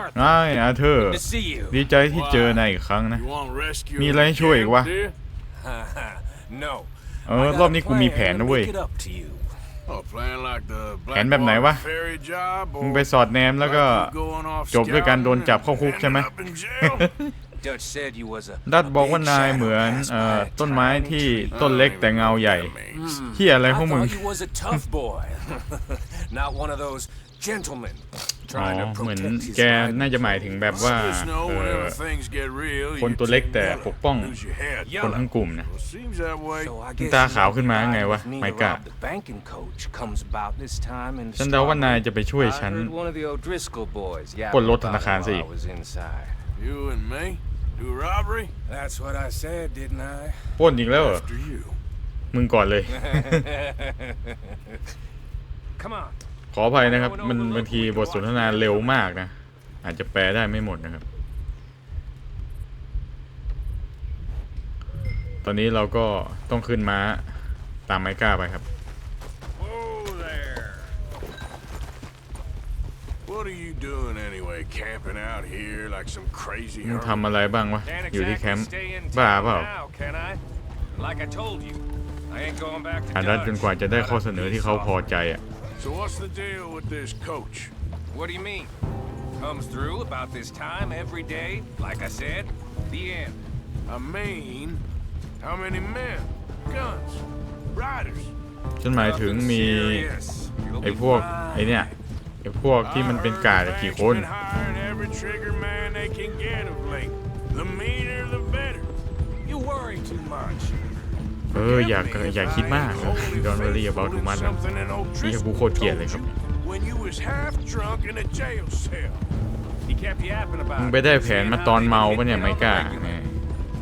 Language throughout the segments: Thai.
Arthur. ง่ายอาเธอร์ Good to see you. ดีใจที่เจอนายอีกครั้งนะ You want rescue มีอะไรให้ช่วยอีกวะ dear? no. เออ รอบนี้กูมีแผนนะเว้ย Make it up to you. Oh, plan like the แผนแบบไหนวะ Blackwater ferry job, มึง or ไปสอดแนมแล้วก็ like you going off จบด้วยการโดน scouting จับเข้าคุก and ใช่ไหม ending up in jail? Dutch said you was a ดัด a บอก big ว่านาย shadow เหมือน past เอ่อ my ต้นไม้ tiny ที่ tree. ต้นเล็กแต่เงาใหญ่เฮียอะไร I พวกมึง thought you was a tough boy. Not one of those gentlemen อ๋อ trying to เหมือน protect his แก life. น่าจะหมายถึงแบบว่า Just know เอ่อ whenever things get real, คน you ตัวเล็ก take แต่ yellow, ปกป้อง lose your head. คนทั้งกลุ่มนะ Well, seems that way. So I มึง guess ตา you ขาวขึ้นมาไง ride วะ with me ไม to กะ rob the banking coach comes about this time in ฉันเดาว่านายจะไปช่วย Starbucks. ฉัน I heard one of the O'Driscoll boys ปล้นรถ yapping ธนา about คาร it ซะ while อีก I was inside. You and me do robbery That's what I said, didn't I? ปล้นอีกแล้วเหรอ after you. มึงก่อนเลย Come on. ขออภัยนะครับ มันบางทีบทสนทนาเร็วมากนะ อาจจะแปลได้ไม่หมดนะครับ ตอนนี้เราก็ต้องขึ้นม้าตามไมก้าไปครับ Whoa there. What are you doing anyway, camping out here like some crazy มึง hermit? ทำอะไรบ้างวะ Can't อยู่ที่แค exactly มป์ stay in บ้า town เปล่า now, can I? Like I told you, I ain't going back to หารัฐจน Dutch. กว่าจะได้ข้อเสนอที่เขาพอใจอะ So what's the deal with this coach? What do you mean? Comes through about this time every day, like I said. The end. I mean, how many men, guns, riders? ฉันหมายถึง Nothing มี serious. You'll ไอ้ be พวก fine. ไอ้เนี่ยไอ้พวกที่มันเป็นกาดอะกี่คน Banks been hiring every trigger man they can get of late. The meaner, the better. You worry too much. เอออยากอย่าคิดมากนะ Don't worry about too much นะนี่กูโคตรเกลียดเลยครับ When you was half drunk in a jail cell. He kept yapping about มึง it, ไปได้แผน saying มา how ตอน they เมา can ปะเนี่ย get ไม่ on กล้า the regular. เนี่ย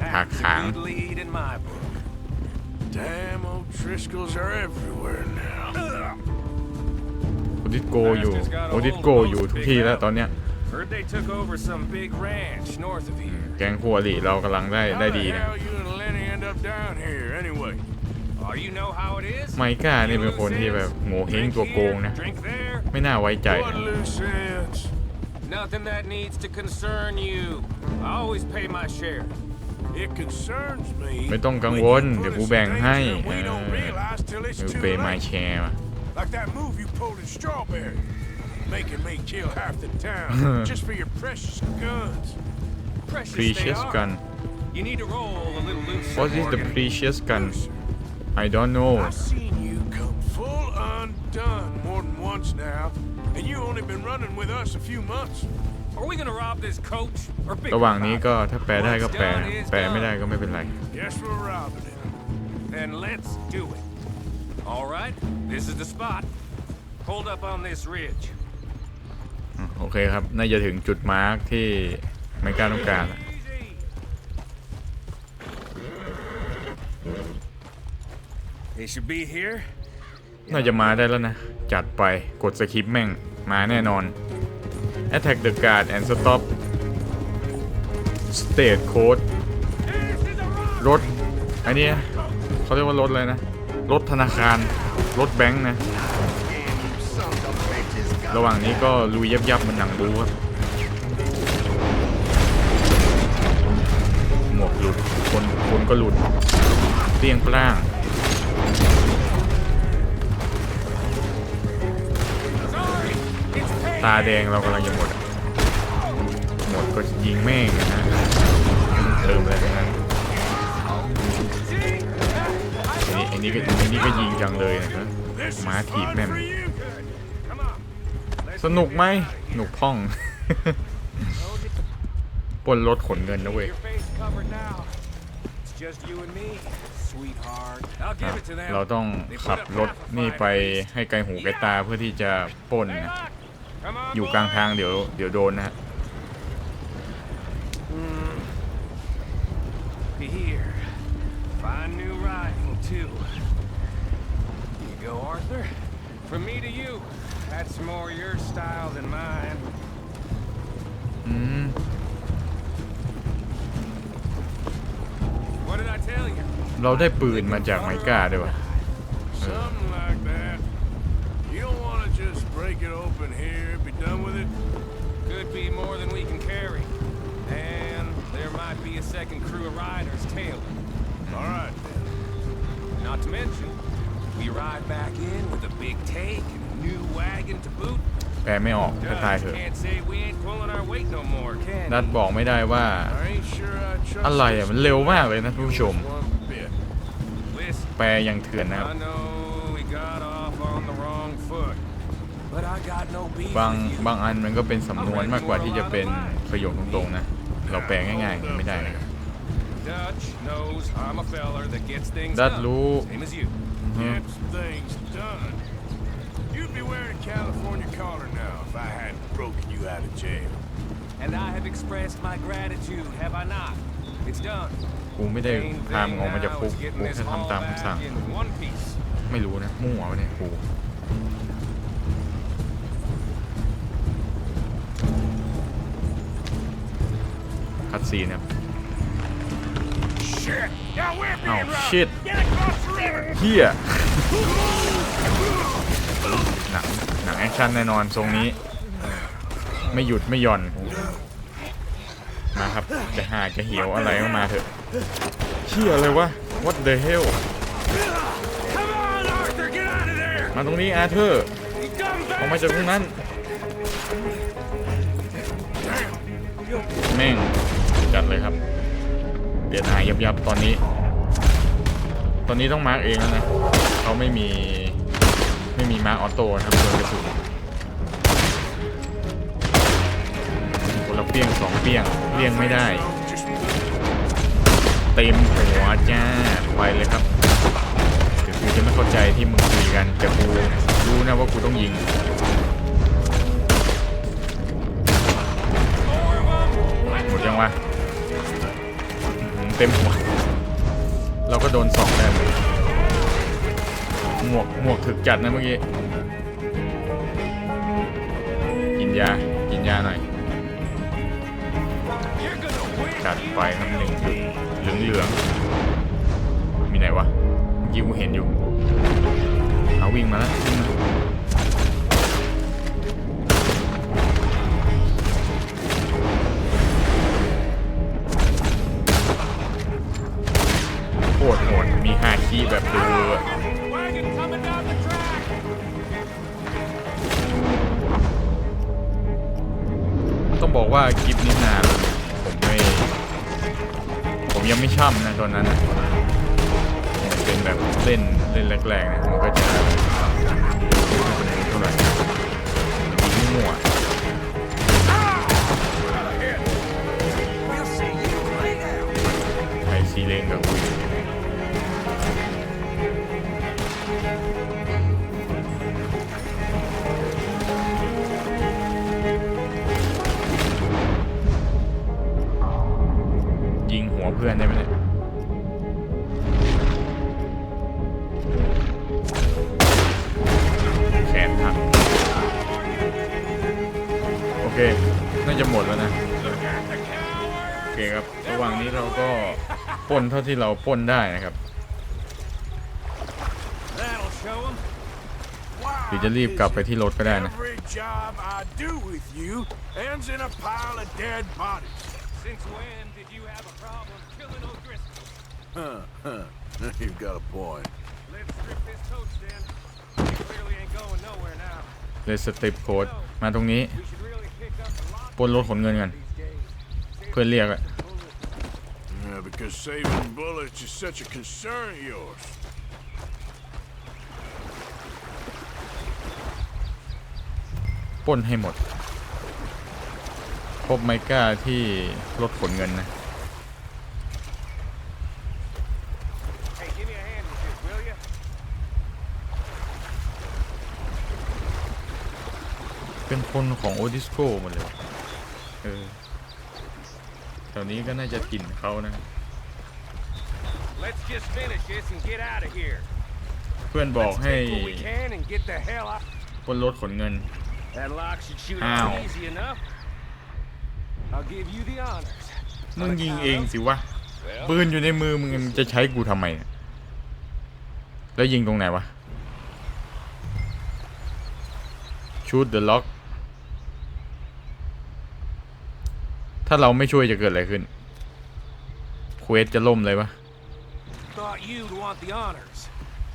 That's หัก the ขาง good lead in my book. Damn O'Driscolls are everywhere now. โอดิสโกอยู่โอดิสโกอยู่ทุกที่แล้วตอนเนี้ย Heard they took over some big ranch north of here. แกงคู่อริเรากำลังได้ How ได้ the ดีนะ hell you and Lenny end up down here anyway? Oh, you know how it is? ไมก้านี่เป็นคนที่แบบโง่เฮง Drink ตัวโกง here, นะ drink there. ไม่น่าไว้ใจ What loose ends? Nothing that needs to concern you. I always pay my share. It concerns me. ไม่ต้องกังวล when you เดี๋ยว put กู us in แบ่งให้ danger and เอ We don't อ realize till it's มิว too เปย์มา late. แชร์มา Like that move you pulled in Strawberry, making me kill half the town just for your precious guns. Precious, they precious are. gun You need to roll a little loose. what is the Morgan. precious gun Listen, I don't know I've seen you come full undone more than once now, and you only been running with us a few months. Are we gonna rob this coach or big ระหว่างนี้ about ก็ it? ถ้าแปลได้ก็แปล แปลไม่ได้ก็ไม่เป็นไร Guess we're robbing it. Then let's do it. All right, this is the spot. Hold up on this ridge. อืมโอเคครับ น่าจะถึงจุดมาร์กที่ไมก้าต้องการแล้ว They should be here. น่าจะมาได้แล้วนะ จัดไปกดสคริปต์แม่ง มาแน่นอน Attack the guard and stop State code รถอันนี้เขาเรียกว่ารถอะไรนะ รถธนาคาร รถแบงค์นะ ระหว่างนี้ก็ลุยยับยับๆมันหนังบูครับ หมวกหลุด คนคนก็หลุดเปรี้ยงปร้าง ตาแดงเรากำลังจะหมด หมดก็ยิงแม่งนะเติมอะไรทั้งนั้นไอ้นี่ไอ้นี่ก็ไอ้นี่ก็ยิงจังเลยนะครับม้าถีบแม่งสนุกไหมหนุกพ่องปนรถขนเงินนะเว้ยเราต้องขับรถนี่ไปให้ไกลหูไกลตาเพื่อที่จะป้นนะ อยู่กลางทาง boys. เดี๋ยวเดี๋ยวโดนนะฮะ Here. Fine new rifle, too. Here you go, Arthur. From me to you. That's more your style than mine. อืม What did I tell you? เราได้ปืนมาจากไมก้าด้วยวะ second crew of riders tailing. All right, then. Not to mention, we ride back in with a big take and a new wagon to boot. แปลไม่ออกก็ตายเถ Dutch อะ can't say we ain't pulling our weight no more, can นัด he? บอกไม่ได้ว่า I ain't sure I trust อะไรอะ this มันเร็วมากเลยนะท่านผู้ชม one bit. Listen, แปลยังเถื่อนนะครับ I know we got off on the wrong foot, but I got no beef บาง with you. บางอันมันก็เป็นสำนวนมากกว่าที่จะเป็นประโยคตรงๆนะ เราแปลง่ายๆอย่างนี้ไม่ได้นะครับ Dutch knows I'm a feller that gets things ดัด done, รู้ same as you. Gets things done. You'd be wearing a California collar now if I hadn't broken you out of jail. And I have expressed my gratitude, have I not? It's done. กูไม่ได้ Main พาม thing ออกมาจาก now คุก is getting กู this แค่ haul ทำตามคำสั่ง back in one piece. ไม่รู้นะมั่ววะเนี่ยกูคัดซีนครับ Shit! Now we're อ้าว being robbed! ชิด Get across the river! เฮียหนังหนังแอคชั่นแน่นอนทรงนี้ ไม่หยุดไม่หย่อน มาครับ จะหาจะเหี่ยวอะไรก็มาเถอะเชี่ยอะไรวะ what the hell Come on, Arthur! Get out of there! มาตรงนี้อาเธอร์ Come ออก back! มาจากตรงนั้น แม่ง จัดเลยครับ เดี๋ยวหายยับยับๆตอนนี้ ตอนนี้ต้องมาร์กเองแล้วนะเขาไม่มีไม่มีมาร์กออโต้นะครับโดนกระสุนคนละเปี้ยงสองเปี้ยงเลี่ยงไม่ได้เต็มหัวจ้าไปเลยครับถึงกูจะไม่เข้าใจที่มึงคุยกันแต่กูรู้นะว่ากูต้องยิง เต็มหัวเราก็โดนสองแล้วหมวกหมวกถึกจัดนะเมื่อกี้ กินยา กินยาหน่อย จัดไปครับหนึ่งเหลืองเหลืองมีไหนวะเมื่อกี้กูเห็นอยู่ เอาวิ่งมาแล้ววิ่งมา เค น่าจะหมดแล้วนะ โอเคครับ ระหว่างนี้เราก็ปล้นเท่าที่เราปล้นได้นะครับ That'll show 'em. หรือจะรีบกลับไปที่รถก็ได้นะ Every job I do with you ends in a pile of dead bodies. Since when did you have a problem killing O'Driscoll? Huh, huh. You've got a point. Let's strip this coach then. We clearly ain't going nowhere now. เลยสติปโค้ดมาตรงนี้ We should really pick up a lot ปล้นรถขนเงินกัน these days. เพื่อนเรียกอะ Yeah, because saving bullets is such a concern of yours. ปล้นให้หมด พบไมก้าที่รถขนเงินนะ Hey, give me a hand with this, will ya? เป็นคนของโอดิสโก้หมดเลยเออแถวนี้ก็น่าจะถิ่นเขานะ Let's just finish this and get out of here. เพื่อนบอก Let's ให้ take what we can and get the hell out. ปล้นรถขนเงิน That lock should shoot Ow. out easy enough. I'll give you the honors. มึงยิงเองสิวะ Well, ปืนอยู่ในมือมึงจะใช้กูทำไมเนี่ยแล้วยิงตรงไหนวะชูดเดอะล็อก ถ้าเราไม่ช่วยจะเกิดอะไรขึ้นเควสจะล่มเลยวะ Thought you'd want the honors.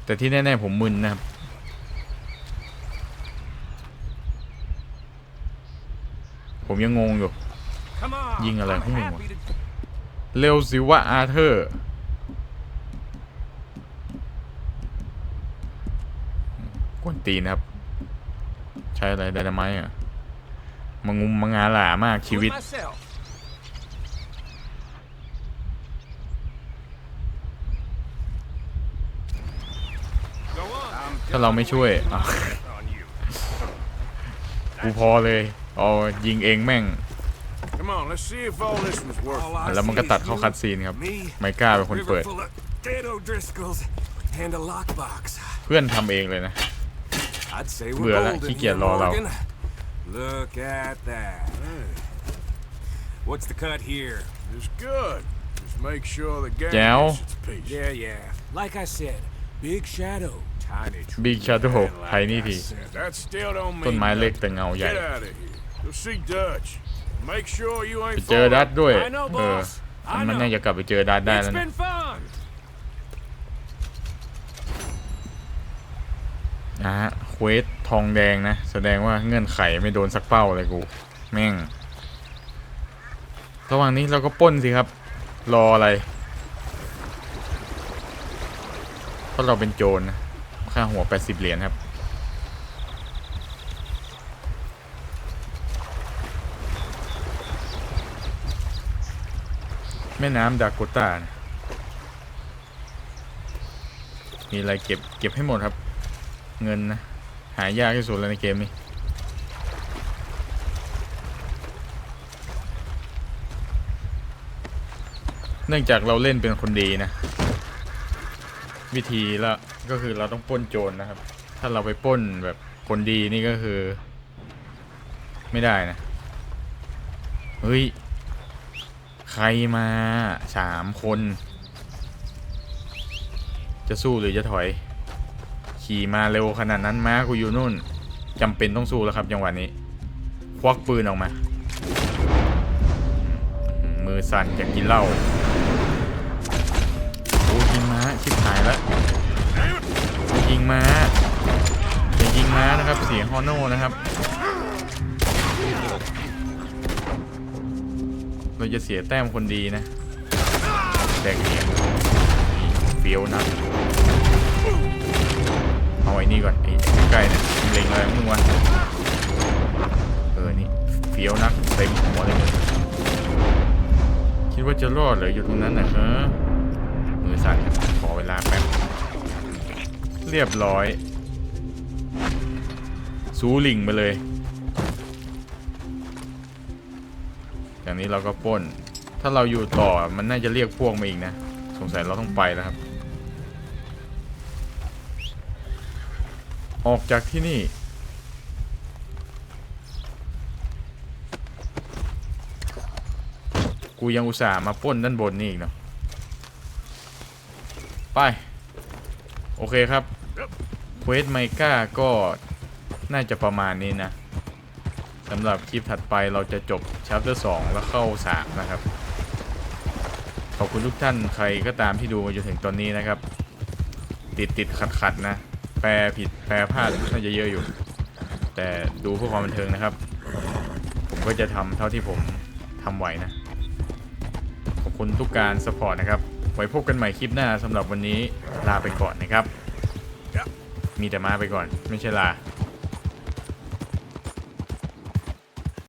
แต่ที่แน่ๆผมมึนนะครับ ผมยังงงอยู่ Come on. ยิงอะไร I'm พวกมึงวะ happy to เร็วสิวะอาเธอร์ กวนตีนครับ ใช้อะไรไดนาไมต์อะมังุมมังงาหลามากชี do วิ it ต ถ้าเราไม่ช่วยอะ On you. กูพอเลยเอายิงเองแม่ง Come on, let's see if all this was worth All it. I แล้วมันก็ตัดเข้าคัดซีนครับ ไมก้าเป็นคนเปิด River full of dead O'Driscolls and a lockbox. เพื่อนทำเองเลยนะ I'd say เบื่อ we're ละ golden ขี้เกียจ here, รอเรา Morgan. Look at that. What's the cut here? It's good. Just make sure the gang Dell. gets its piece. Yeah, yeah. Like I said, big shadow, tiny tree. บิ๊กชาโด And ไทนี่ like ที I said, That still don't ต้น mean ไม้เล็ก nothing. แต่เงาใหญ่ Get out of here. You'll see Dutch. Make sure you ไป ain't เจอ falling ดัดด้วย I know, เออ boss. I มัน know. น่าจะกลับไปเจอดัดได้ It's แล้วนะ been fun. นะฮะเควสทองแดงนะ แสดงว่าเงื่อนไขไม่โดนสักเป้าเลยกู แม่ง ระหว่างนี้เราก็ปล้นสิครับ รออะไร เพราะเราเป็นโจรนะ ค่าหัว 80 เหรียญครับ แม่น้ำดากตานะมีอะไรเก็บเก็บให้หมดครับ เงินนะ หายากที่สุดเลยในเกมนี้เนื่องจากเราเล่นเป็นคนดีนะ วิธีละก็คือเราต้องป้นโจรนะครับ ถ้าเราไปป้นแบบคนดีนี่ก็คือ ไม่ได้นะ เฮ้ย ใครมาสามคน จะสู้หรือจะถอย ขี่มาเร็วขนาดนั้นม้ากูอยู่นู่นจำเป็นต้องสู้แล้วครับจังหวะนี้ ควักปืนออกมา มือสั่นอยากกินเหล้า ชิบหายแล้วยิงม้าอย่ายิงม้านะครับ เสียงฮอโน่นะครับเราจะเสียแต้มคนดีนะแดงเหียงเฟี้ยวนะเอาไอ้นี่ก่อนไอ้ใกล้ๆเนี่ยเล็งอะไรของมึงวะเออนี่เฟี้ยวนักเต็มหัวเลยคิดว่าจะรอดเหรออยู่ตรงนั้นนะฮะมือสั่น ลาแป๊บ เรียบร้อยสูลิงไปเลย อย่างนี้เราก็ป้น ถ้าเราอยู่ต่อมันน่าจะเรียกพวกมาอีกนะ สงสัยเราต้องไปแล้วครับ ออกจากที่นี่กูยังอุตส่าห์มาป้นด้านบนนี่อีกเนาะ ไป โอเคครับเควสไมก้าก็น่าจะประมาณนี้นะสำหรับคลิปถัดไปเราจะจบชัปเตอร์2แล้วเข้า3นะครับ ขอบคุณทุกท่านใครก็ตามที่ดูมาจนถึงตอนนี้นะครับ ติดติดขัดขัดนะ แปลผิดแปลพลาดน่าจะเยอะอยู่ แต่ดูเพื่อความบันเทิงนะครับ ผมก็จะทำเท่าที่ผมทำไหวนะ ขอบคุณทุกการสปอร์ตนะครับ ไว้พบกันใหม่คลิปหน้าสำหรับวันนี้ลาไปก่อนนะครับ มีแต่มาไปก่อนไม่ใช่ลา